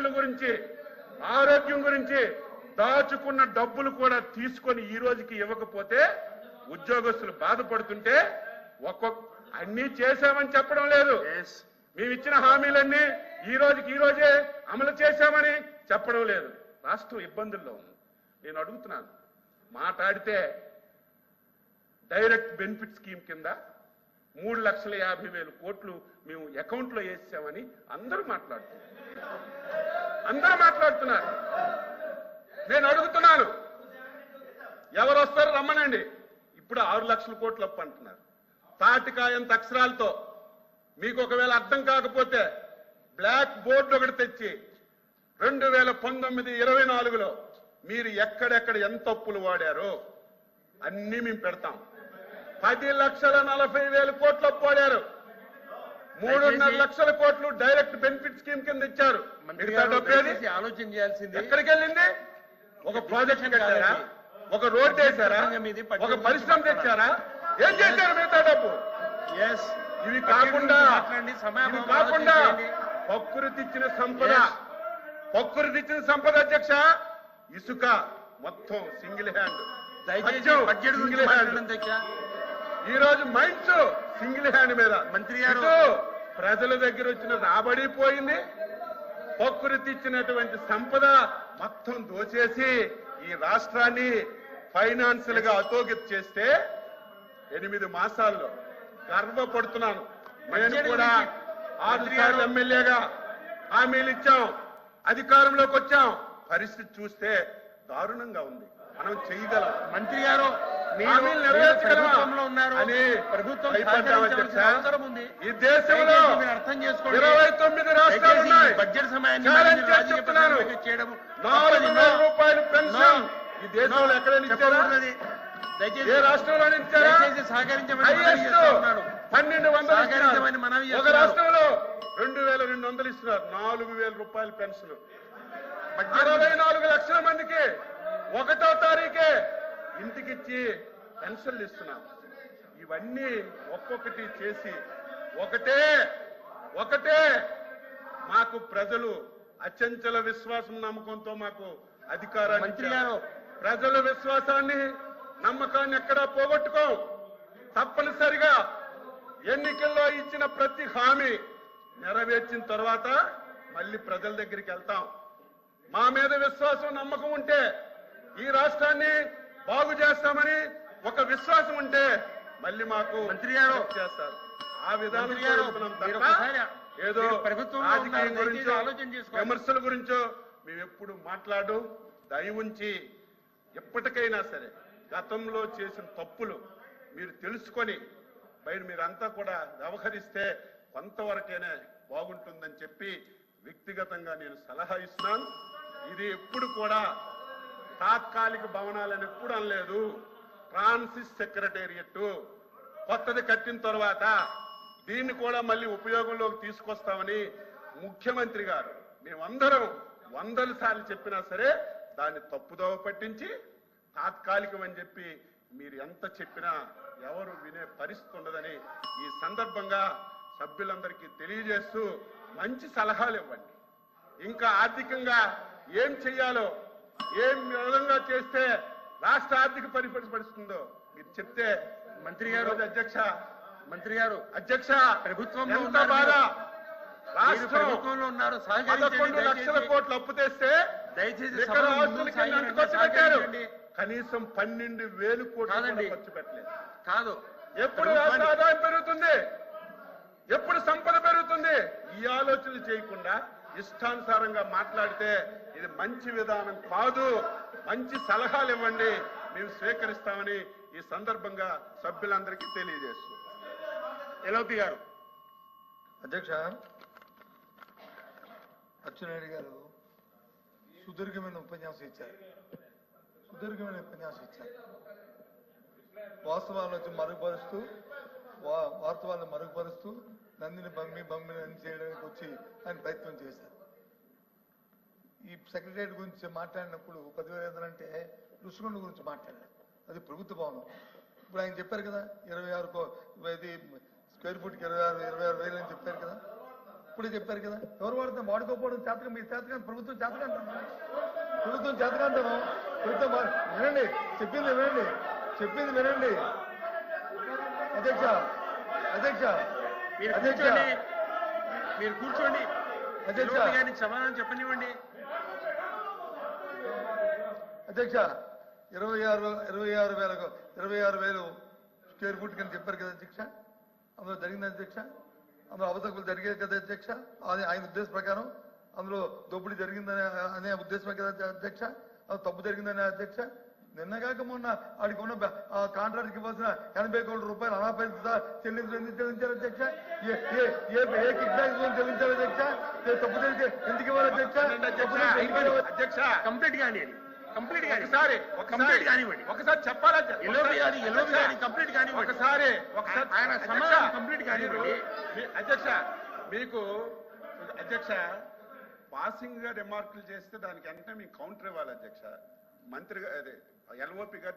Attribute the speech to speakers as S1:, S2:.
S1: గురించి ఆరోగ్యం గురించి దాచుకున్న డబ్బులు కూడా తీసుకొని ఈ రోజుకి ఇవ్వకపోతే ఉద్యోగస్తులు బాధపడుతుంటే ఒక్కొక్క అన్ని చేశామని చెప్పడం లేదు. మేము ఇచ్చిన హామీలన్నీ ఈ రోజుకి ఈ రోజే అమలు చేశామని చెప్పడం లేదు. రాష్ట్రం ఇబ్బందుల్లో ఉంది. నేను అడుగుతున్నాను. మాట్లాడితే డైరెక్ట్ బెనిఫిట్ స్కీమ్ కింద మూడు లక్షల యాభై వేలు కోట్లు మేము అకౌంట్లో వేసామని అందరూ మాట్లాడుతున్నారు. అందరూ మాట్లాడుతున్నారు. నేను అడుగుతున్నాను. ఎవరు వస్తారు రమ్మనండి. ఇప్పుడు ఆరు లక్షల కోట్లు అప్పు అంటున్నారు. తాటికాయంత అక్షరాలతో మీకు ఒకవేళ అర్థం కాకపోతే బ్లాక్ బోర్డు ఒకటి తెచ్చి రెండు వేల పంతొమ్మిది ఇరవై నాలుగులో మీరు ఎక్కడెక్కడ ఎంత అప్పులు వాడారో అన్నీ మేము పెడతాం. పది లక్షల నలభై వేల కోట్లు అప్పు వాడారు మూడున్నర లక్షల కోట్లు డైరెక్ట్ బెనిఫిట్ స్కీమ్ కింద ఇచ్చారు.
S2: ఆలోచన చేయాల్సింది
S1: ఎక్కడికి వెళ్ళింది? ఒక ప్రాజెక్ట్ కట్టారా. ఒక రోడ్ వేశారా?
S2: పట్టు
S1: ఒక పరిశ్రమ తెచ్చారా? ఏం చేశారు మిగతా డబ్బు?
S2: ఎస్
S1: ఇవి కాకుండా ఇవి కాకుండా ప్రకృతి ఇచ్చిన సంపద. ప్రకృతి ఇచ్చిన సంపద అధ్యక్ష ఇసుక మొత్తం సింగిల్ హ్యాండ్.
S2: దయచేసి బడ్జెట్
S1: సింగిల్ హ్యాండ్. ఈ రోజు మైండ్స్ సింగిల్ హ్యాండ్ మీద
S2: మంత్రి గారు-
S1: ప్రజల దగ్గర వచ్చిన రాబడి పోయింది. ప్రకృతి ఇచ్చినటువంటి సంపద మొత్తం దోచేసి ఈ రాష్ట్రాన్ని ఫైనాన్షియల్గా అతోగతి చేస్తే ఎనిమిది మాసాల్లో గర్వపడుతున్నాను. నేను కూడా ఆరు ఎమ్మెల్యేగా హామీలు ఇచ్చాం. అధికారంలోకి వచ్చాం. పరిస్థితి చూస్తే దారుణంగా ఉంది. మనం చేయగలం.
S2: మంత్రి గారు
S1: అని
S2: ప్రభుత్వం. అవసరం ఉంది
S1: ఈ దేశంలో
S2: అర్థం చేసుకోండి
S1: ఇరవై తొమ్మిది రాష్ట్రాలు ఉన్నాయి
S2: బడ్జెట్ సమయాన్ని
S1: నాలుగు. వేల. రూపాయలు పెన్షన్. ఈ దేశంలో
S2: No.
S1: ఎక్కడైనా ఇచ్చారా.
S2: దయచేసి
S1: ఏ రాష్ట్రంలో ఇచ్చారా
S2: సహకరించమని.
S1: పన్నెండు వందలు
S2: సహకరించమని మనవి.
S1: ఒక. రాష్ట్రంలో రెండు వేల రెండు వందలు ఇస్తున్నారు నాలుగు వేల రూపాయల పెన్షన్ అరవై నాలుగు లక్షల ఇంటికిచ్చి పెన్షన్లు ఇస్తున్నాం. ఇవన్నీ ఒక్కొక్కటి చేసి ఒకటే ఒకటే మాకు ప్రజలు అచంచల విశ్వాసం నమ్మకంతో మాకు అధికారాన్ని. ప్రజల విశ్వాసాన్ని నమ్మకాన్ని ఎక్కడా పోగొట్టుకోం తప్పనిసరిగా ఎన్నికల్లో ఇచ్చిన ప్రతి హామీ నెరవేర్చిన తర్వాత మళ్ళీ ప్రజల దగ్గరికి వెళ్తాం. మా మీద విశ్వాసం నమ్మకం ఉంటే ఈ రాష్ట్రాన్ని బాగు చేస్తామని ఒక విశ్వాసం ఉంటే మళ్ళీ మాకు
S2: మంత్రి గారు.
S1: చేస్తారు ఆ విధానం ఏదో రాజకీయం గురించో
S2: ఆలోచన చేసుకోండి.
S1: విమర్శల గురించో మేము ఎప్పుడు మాట్లాడు దయ ఉంచి ఎప్పటికైనా సరే గతంలో చేసిన తప్పులు మీరు తెలుసుకొని బయట మీరంతా కూడా వ్యవహరిస్తే కొంతవరకైనా బాగుంటుందని చెప్పి వ్యక్తిగతంగా నేను సలహా ఇస్తున్నాను ఇది ఎప్పుడు కూడా తాత్కాలిక భవనాలని ఎప్పుడు అనలేదు. ట్రాన్సిస్ సెక్రటేరియట్ కొత్తది కట్టిన తర్వాత దీన్ని కూడా మళ్ళీ ఉపయోగంలోకి తీసుకొస్తామని ముఖ్యమంత్రి గారు మేమందరం వందల సార్లు చెప్పినా సరే దాన్ని తప్పుదోవ పట్టించి తాత్కాలికం అని చెప్పి మీరు ఎంత చెప్పినా ఎవరు వినే పరిస్థితి ఉండదని ఈ సందర్భంగా సభ్యులందరికీ తెలియజేస్తూ మంచి సలహాలు ఇవ్వండి. ఇంకా ఆర్థికంగా ఏం చెయ్యాలో ఏం విధంగా చేస్తే రాష్ట్ర ఆర్థిక పరిస్థితి పడుతుందో మీరు చెప్తే
S2: మంత్రి గారు
S1: అధ్యక్ష
S2: మంత్రి గారు
S1: అధ్యక్ష
S2: ప్రభుత్వంలో
S1: ఎంత
S2: ఉన్నారు
S1: బాధ పదకొండు లక్షల. కోట్లు అప్పు తెస్తే
S2: దయచేసి.
S1: కనీసం పన్నెండు వేలు కోట్లు. ఖర్చు పెట్టలేదు
S2: కాదు
S1: ఎప్పుడు రాష్ట్ర ఆదాయం పెరుగుతుంది ఎప్పుడు సంపద పెరుగుతుంది ఈ ఆలోచనలు చేయకుండా ఇష్టానుసారంగా మాట్లాడితే ఇది మంచి విధానం కాదు. మంచి సలహాలు ఇవ్వండి. మేము స్వీకరిస్తామని ఈ సందర్భంగా సభ్యులందరికీ తెలియజేస్తున్నాం.
S2: ఎలోపి గారు.
S3: అధ్యక్ష అచ్చెన్నాయుడు గారు సుదీర్ఘమైన ఉపన్యాసం ఇచ్చారు. సుదీర్ఘమైన ఉపన్యాసం ఇచ్చారు. వాస్తవాలను వచ్చి మరుగుపరుస్తూ వాస్తవాలను మరుగుపరుస్తూ నందిని బమ్మి బమ్మిని అని చేయడానికి వచ్చి ఆయన ప్రయత్నం చేశారు. ఈ సెక్రటరియట్ గురించి మాట్లాడినప్పుడు పదివేల ఐదు వందలు అంటే గురించి మాట్లాడారు. అది ప్రభుత్వ భవనం. ఇప్పుడు ఆయన చెప్పారు కదా ఇరవై ఆరు కో- ఇది స్క్వేర్ ఫుట్కి ఇరవై ఆరు ఇరవై ఆరు వేలు అని చెప్పారు కదా. ఇప్పుడే చెప్పారు కదా ఎవరు వాడుతాం వాడుకోకపోవడం చేతకం మీ చేతకం ప్రభుత్వం చేతకంటాం ప్రభుత్వం చేతకంటాను ప్రభుత్వం వినండి చెప్పింది వినండి చెప్పింది వినండి. అధ్యక్ష అధ్యక్ష
S2: మీరు కూర్చోండి. మీరు కూర్చోండి.
S3: అధ్యక్ష.
S2: గారికి సమాధానం చెప్పనివ్వండి.
S3: అధ్యక్ష ఇరవై ఆరు ఇరవై ఆరు వేలకు ఇరవై ఆరు వేలు స్క్వేర్ ఫుట్ కింద చెప్పారు కదా అధ్యక్ష? అందులో జరిగింది అధ్యక్ష? అందులో అవతకులు జరిగేది కదా అధ్యక్ష? అది ఆయన ఉద్దేశ ప్రకారం అందులో దోపిడీ జరిగిందనే అనే ఉద్దేశమే కదా అధ్యక్ష? తప్పు జరిగిందనే అధ్యక్ష? నిన్నగాక మొన్న ఆడికి ఉన్న ఆ కాంట్రాక్ట్కి ఇవ్వాల్సిన ఎనభై కోట్ల రూపాయలు అనాపేక్ష చెల్లించు ఎందుకు చెల్లించారు అధ్యక్ష ఏ ఏ ఏ ఏ కిక్ చెల్లించారు అధ్యక్ష తప్పు జరిగితే ఎందుకు ఇవ్వాలి అధ్యక్ష?
S1: అధ్యక్ష.
S2: కంప్లీట్ కానివ్వండి. కంప్లీట్
S1: ఒకసారి
S2: కంప్లీట్ కానివ్వండి.
S1: ఒకసారి చెప్పాలా
S2: కంప్లీట్ కానివ్వండి.
S1: ఒకసారి ఒకసారి
S2: ఆయన సమాధానం కంప్లీట్ కానివ్వండి.
S1: అధ్యక్ష మీకు అధ్యక్ష పాసింగ్గా రిమార్కులు చేస్తే దానికి వెంటనే మీకు కౌంటర్ ఇవ్వాలి అధ్యక్ష. మంత్రి గా- అదే ఎల్ఓపి గారు